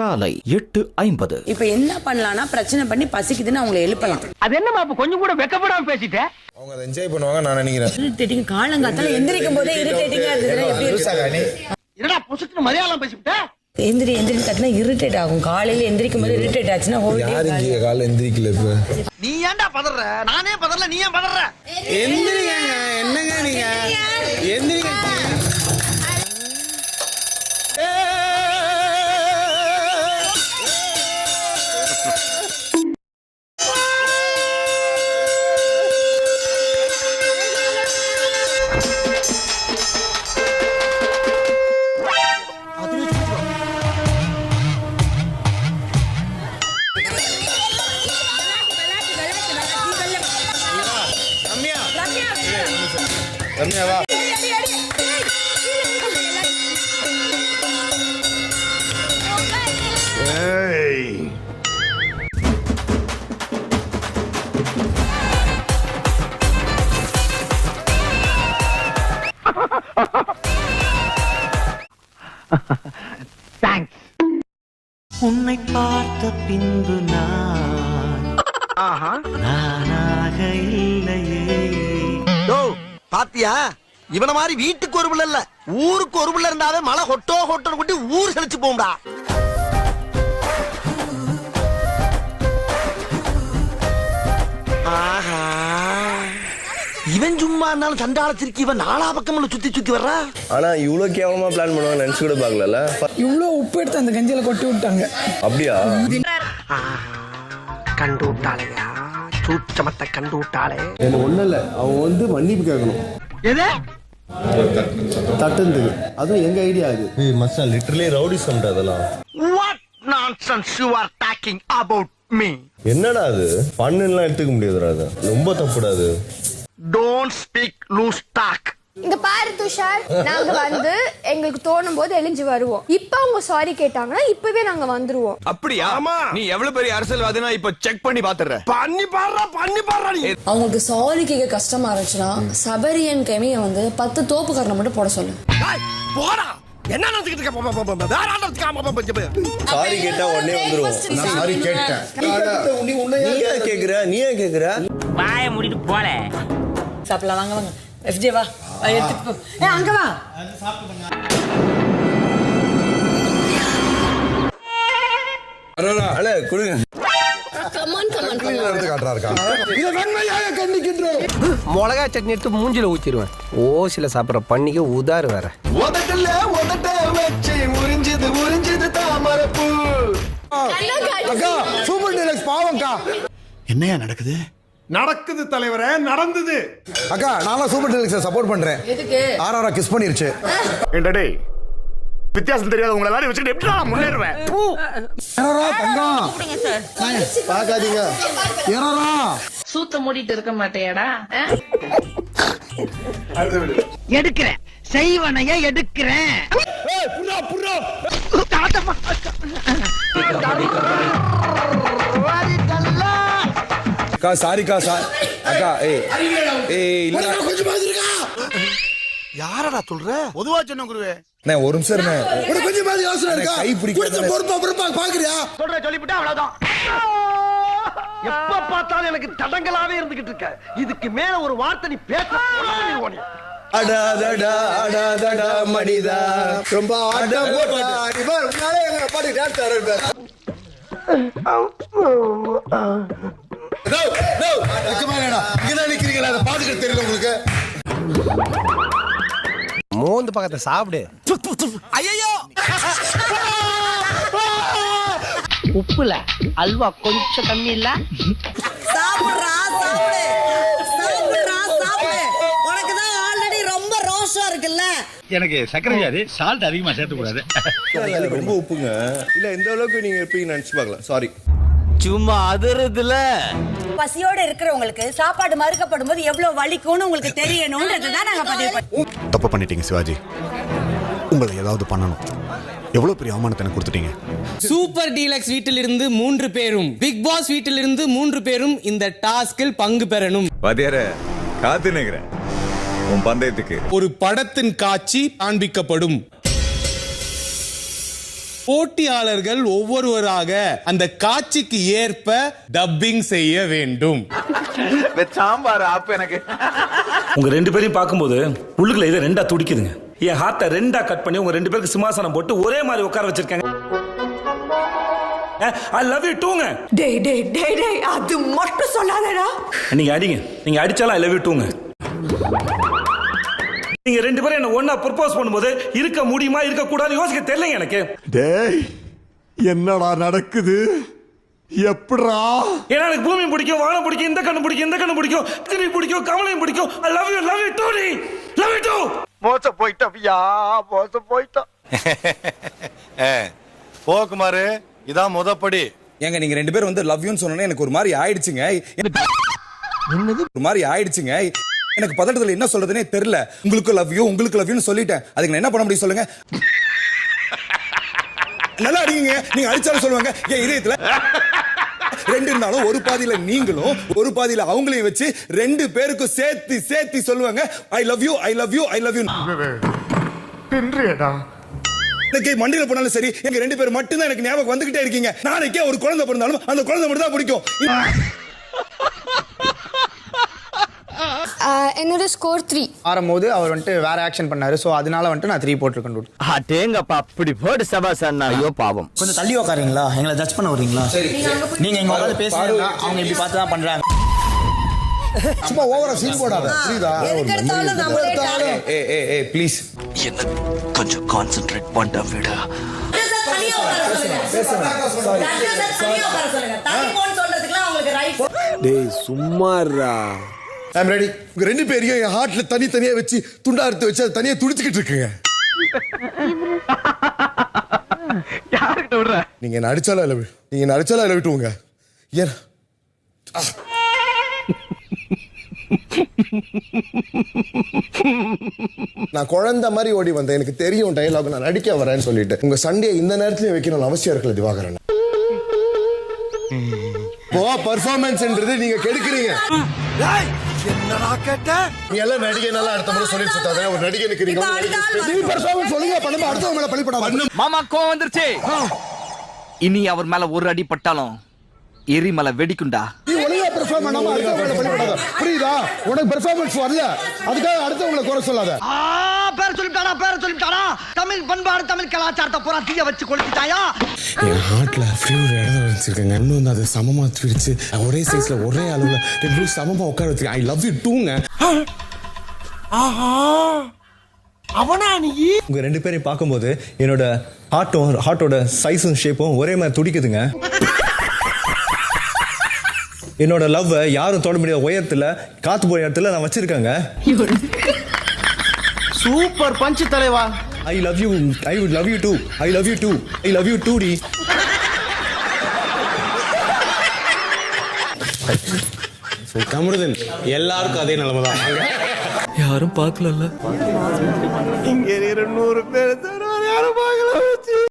காலை எட்டு ஐம்பது. இப்ப என்ன பண்ணலாம்னா பிரச்சனை பண்ணி பசிக்குதுன்னு அவங்களை எழுப்பலாம். அது என்ன அப்ப கொஞ்சம் கூட வெக்கப்படாம பேசிட்டேன் அவங்க அதை என்ஜாய் பண்ணுவாங்க நான் நினைக்கிறேன். இரிட்டேட்டிங் காலங்காத்தால எந்திரிக்கும் போதே இரிட்டேட்டிங்கா இருந்ததுன்னா எப்படி என்னடா பொசுக்கு மலையாளம் பேசிவிட்டேன் எந்திரி எந்திரின்னு கட்டினா இரிட்டேட் ஆகும். காலையில எந்திரிக்கும் போது இரிட்டேட் ஆச்சுன்னா யார் இங்க காலைல எந்திரிக்கல இப்ப? நீ ஏன்டா பதற? நானே பதறல நீ ஏன் பதற? எந்திரிங்க என்னங்க நீங்க? எந்திரிங்க. ரம்யாவா தேங்க்ஸ் உன்னை பார்த்த பின்பு நான் நானாக இல்லையே. பாத்தியா? இவன மாதிரி வீட்டுக்கு ஒரு பிள்ளை இல்ல. ஊருக்கு ஒரு பிள்ளை இருந்தாவே மழை ஹொட்டோ ஹொட்டோ கூட்டி ஊர் செழிச்சு போகும்டா. இவன் சும்மா இருந்தாலும் சண்டாளத்திற்கு இவன் நாலா பக்கம் சுத்தி சுத்தி வர்றா? ஆனா இவ்வளவு கேவலமா பிளான் பண்ணுவாங்க நினைச்சு கூட பாக்கல இவ்வளவு உப்பு எடுத்து அந்த கஞ்சியில கொட்டி விட்டாங்க. அப்படியா? கண்டு விட்டாளையா? சூட்சமத்தை கண்டு விட்டாலே எனக்கு ஒண்ணு இல்ல அவன் வந்து மன்னிப்பு கேட்கணும். எது? தட்டுந்து அதுவும் எங்க ஐடியா அது? மச்சான் லிட்டரலி ரவுடி சம்டா அதெல்லாம் what nonsense you are talking about me என்னடா அது? பண்ணுலாம் எடுத்துக்க முடியாதுடா அது ரொம்ப தப்புடா அது. டோன்ட் ஸ்பீக் லூஸ் நிமிஷம் நாங்க வந்து எங்களுக்கு தோணும் போது எழிஞ்சு வருவோம். இப்ப அவங்க சாரி கேட்டாங்க இப்பவே நாங்க வந்துருவோம். அப்படியா? நீ எவ்வளவு பெரிய அரசியல்வாதினா இப்ப செக் பண்ணி பாத்துற பண்ணி பாடுற பண்ணி பாடுற அவங்களுக்கு சாரி கேட்க கஷ்டமா இருந்துச்சுன்னா சபரியன் கெமிய வந்து பத்து தோப்புக்காரனை மட்டும் போட சொல்லு. போடா. என்ன நினைச்சுக்கிட்டு இருக்க? வேற ஆட்டத்துக்கு சாரி கேட்டா உடனே வந்துருவோம். நான் சாரி கேட்டேன் நீ கேக்குற? நீ கேக்குற? வாய மூடிட்டு போல. சாப்பிடலாம் வாங்க வாங்க. எஃப்ஜே வா. எடுத்துட்டு ஏ அங்க வா. அண்ணே கொடுங்க மிளகா சட்னி எடுத்து மூஞ்சில ஊத்திடுவேன். ஓசில சாப்பிட்ற பண்ணிக்க உதாறு வேற. உதட்டல உதட்ட வச்சு முறிஞ்சது முறிஞ்சது தாமரப்பூ. அக்கா சூப்பர் பாவம்க்கா. என்னையா நடக்குது? நடக்குது தலைவரே நடந்தது. அக்கா நான் சூப்பர் டெலிக்ஸ் சப்போர்ட் பண்றேன். ஆர் ஆறாரா கிஸ் பண்ணிருச்சு. ஏண்டா வித்தியாசம் தெரியாத உங்களை எல்லாரும் வச்சுட்டு எப்படி நான் முன்னேறுவேன்? தங்கம். பார்க்காதீங்க. சூத்த மூடிட்டு இருக்க மாட்டேடா எடுக்கிறேன். செய்வனைய எடுக்கிறேன். புறா புறா தாத்தமா அக்கா சாரிக்கா சார் அக்கா ஏய் ஏய் இல்ல யாரடா சொல்ற? பொதுவா சொன்ன குருவே. நான் ஒரு நிமிஷம் இருந்தேன் கொஞ்சம் மாதிரி யோசனை இருக்கா? கை பிடிக்க பொறுப்பா பொறுப்பா பாக்குறியா? சொல்ற சொல்லிவிட்டு அவ்வளவுதான். எப்ப பார்த்தாலும் எனக்கு தடங்களாவே இருந்துகிட்டு இருக்க. இதுக்கு மேல ஒரு வார்த்தை நீ பேச அடாதடா அடாதடா மனிதா. ரொம்ப ஆட்டம் போட்டாரு பாரு பாட்டு டான்ஸ் இங்கதான் நிக்கிறீங்களா அதை பாத்துக்கிட்டு தெரியல உங்களுக்கு. மூந்து பக்கத்தை சாப்பிடு. ஐயோ உப்புல அல்வா கொஞ்சம் கம்மி இல்ல? சாப்பிடுறா சாப்பிடு. சாப்பிடுறா சாப்பிடு. உனக்கு தான் ஆல்ரெடி ரொம்ப ரோஷா இருக்குல்ல? எனக்கு சக்கரை வியாதி சால்ட் அதிகமா சேர்த்து கூடாது ரொம்ப உப்புங்க. இல்ல இந்த அளவுக்கு நீங்க இருப்பீங்க நினைச்சு பார்க்கலாம். சாரி சும்மா அதிரதுல. பசியோட இருக்கிறவங்களுக்கு சாப்பாடு மறுக்கப்படும் போது எவ்வளவு வலிக்கும்னு உங்களுக்கு தெரியணும்ன்றதுதான் தப்பு பண்ணிட்டீங்க சிவாஜி. உங்களை ஏதாவது பண்ணணும். எவ்வளவு பெரிய அவமானத்தை எனக்கு கொடுத்துட்டீங்க. சூப்பர் டீலக்ஸ் வீட்டிலிருந்து மூன்று பேரும் பிக் பாஸ் வீட்டிலிருந்து மூன்று பேரும் இந்த டாஸ்கில் பங்கு பெறணும். வாத்தியார காத்து நிக்கிறேன் உன் பந்தயத்துக்கு. ஒரு படத்தின் காட்சி காண்பிக்கப்படும். போட்டியாளர்கள் ஒவ்வொருவராக அந்த காட்சிக்கு ஏற்ப டப்பிங் செய்ய வேண்டும். சாம்பார் ஆப்பு எனக்கு. உங்க ரெண்டு பேரையும் பார்க்கும்போது உள்ளுக்குள்ள இதை ரெண்டா துடிக்குதுங்க. என் ஹார்ட்டை ரெண்டா கட் பண்ணி உங்க ரெண்டு பேருக்கு சிம்மாசனம் போட்டு ஒரே மாதிரி உட்கார வச்சிருக்காங்க. ஐ லவ் யூ டூங்க டேய் டேய் டேய் டேய் அது மட்டும் சொல்லாதடா. நீங்க அடிங்க. நீங்க அடிச்சாலும் ஐ லவ் யூ டூங்க நீங்க ரெண்டு பேரும் என்ன ஒண்ணா ப்ரப்போஸ் பண்ணும்போது இருக்க முடியுமா இருக்க கூடாது யோசிக்க தெரியலங்க எனக்கு. டேய் என்னடா நடக்குது? எப்படா ஏன்னா எனக்கு பூமி பிடிக்கும் வானம் பிடிக்கும் இந்த கண்ணு பிடிக்கும் இந்த கண்ணு பிடிக்கும் திரும்பி பிடிக்கும் கமலையும் பிடிக்கும். I love you love you too love you too மோச போயிட்டோம் யா மோச போயிட்டோம் போக்குமாரு இதான் முதப்படி ஏங்க நீங்க ரெண்டு பேரும் வந்து லவ் யூன்னு சொன்னோன்னே எனக்கு ஒரு மாதிரி ஆயிடுச்சுங்க. என்னது? ஒரு மாதிரி ஆயிடுச்சுங்க. எனக்கு பதட்டத்துல என்ன சொல்றதுனே தெரியல. உங்களுக்கு லவ் யூ உங்களுக்கு லவ் யூன்னு சொல்லிட்டேன். அதுக்கு நான் என்ன பண்ண முடியும் சொல்லுங்க. நல்லா அடிங்க. நீங்க அடிச்சாலும் சொல்லுவாங்க. ஏன் இதயத்துல ரெண்டு இருந்தாலும் ஒரு பாதியில நீங்களும் ஒரு பாதியில அவங்களையும் வச்சு ரெண்டு பேருக்கும் சேர்த்து சேர்த்து சொல்லுவாங்க. I love you I love you I love you எனக்கு மண்டியில போனாலும் சரி எங்க ரெண்டு பேர் மட்டும்தான் எனக்கு ஞாபகம் வந்துகிட்டே இருக்கீங்க. நாளைக்கே ஒரு குழந்தை பிறந்தாலும் அந்த குழந்தை மட்டும் தான் பிடிக்கும். என்னோட ஸ்கோர் த்ரீ ஆறும்போது அவர் வந்துட்டு வேற ஆக்ஷன் பண்ணாரு. ஸோ அதனால வந்துட்டு நான் த்ரீ போட்டிருக்கேன் dude. அடேங்கப்பா அப்படி போடு சபாஸ் அண்ணா ஐயோ பாவம். கொஞ்சம் தள்ளி உட்காருங்களா எங்களை ஜட்ஜ் பண்ண வரீங்களா நீங்க இங்க உட்காந்து பேசுறீங்க அவங்க இப்படி பார்த்து தான் பண்றாங்க. சும்மா ஓவரா சீன் போடாத. புரியுதா. ஏ ஏ ஏ ப்ளீஸ் என்ன கொஞ்சம் கான்சென்ட்ரேட் பண்ண விட. டேய் சும்மாறா ஐம் ரெடி உங்க ரெண்டு பேரையும் என் ஹார்ட்ல தனி தனியா வச்சு துண்டா அறுத்து வச்சு அது தனியா துடிச்சுக்கிட்டு இருக்குங்க. யாருக்கிட்ட விடுற? நீங்க என்ன அடிச்சாலும் இல்லை நீங்க என்ன அடிச்சாலும் இல்லை விட்டுவோங்க ஏன். நான் குழந்தை மாதிரி ஓடி வந்தேன். எனக்கு தெரியும் டைலாக் நான் நடிக்க வரேன்னு சொல்லிட்டு. உங்க சண்டையை இந்த நேரத்துல வைக்கணும் அவசியம் இருக்கல திவாகரன்? இப்போ பர்ஃபார்மன்ஸ்ன்றது நீங்க கெடுக்குறீங்க. என்னடா கேட்ட நீ எல்லாம் நடிகை நல்லா அடுத்த முறை சொல்லிட்டு சுத்தாத. ஒரு நடிகனுக்கு நீங்க நீ performance சொல்லுங்க. பண்ணும்போது அடுத்தவங்க மேல பழிப்படாம மாமா கோவம் வந்துருச்சு. இனி அவர் மேல ஒரு அடி பட்டாலும் எரிமலை வெடிக்குண்டா நீ ஒழுங்கா பெர்ஃபார்ம் பண்ணாம அடுத்தவங்க மேல பழிப்படாத புரியுதா? உனக்கு பெர்ஃபார்மன்ஸ் வரல. அதுக்காக அடுத்தவங்களை குறை சொல்லாத. பேர சொல்லிட்டானா? பேர சொல்லிட்டானா? தமிழ் பண்பாடு தமிழ் கலாச்சாரத்தை பூரா தீய வச்சு கொளுத்திட்டாயா? என் ஹார்ட்ல ஒரு இடம் வச்சிருக்கேங்க. இன்னும் வந்து அதை சமமா பிரிச்சு ஒரே சைஸ்ல ஒரே அளவுல எப்படி சமமா உட்கார வச்சிருக்கேன். ஐ லவ் யூ டூங்க உங்க ரெண்டு பேரையும் பார்க்கும்போது என்னோட ஹார்ட்டும் ஹார்ட்டோட சைஸும் ஷேப்பும் ஒரே மாதிரி துடிக்குதுங்க. என்னோட லவ் யாரும் தொட முடியாத உயரத்துல காத்து போற இடத்துல நான் வச்சிருக்கேங்க. சூப்பர் பஞ்சு தலைவா. I love you I would love you too I love you too I love you too D கமருதன் எல்லாருக்கும் அதே நிலைமை தான் யாரும் பார்க்கல இங்க நூறு பேர்